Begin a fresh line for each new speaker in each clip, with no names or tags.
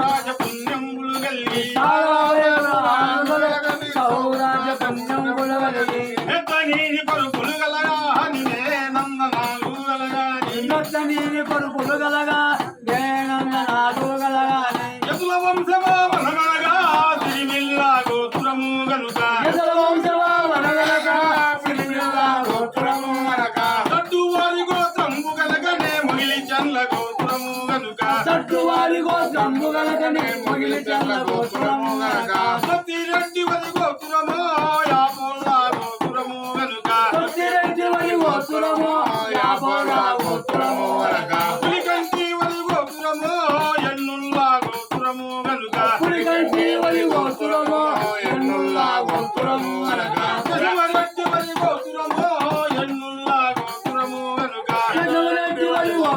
సౌరాజ పుణ్యంబులు గల్లి
సౌరాజ్య పుణ్యం గులవలిగి
ఎత్తనీని కొరుకులు గలగా నినే నందనాలు గలగా
నీని కొడుకులు గలగా
వంశమా సిరిమిల్లా గోత్రము గనుక.
సట్టువారి కోసం గలకనే మొగిలి చల్ల
గోపురము గనక సత్తిరెడ్డి వరి గోపురము యాపుల గోపురము గనుక
సత్తిరెడ్డి వరి గోపురము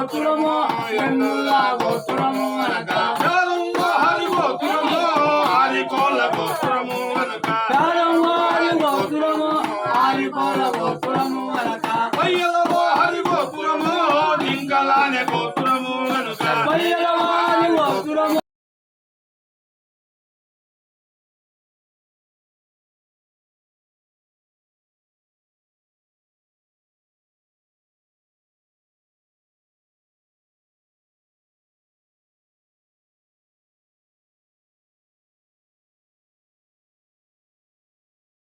గోత్రము వెన్నుల గోత్రము అనక పేదమ్మ హరి గోత్రము ఆరికోల
గోత్రము అనక పేదమ్మ హరి గోత్రము ఆరికోల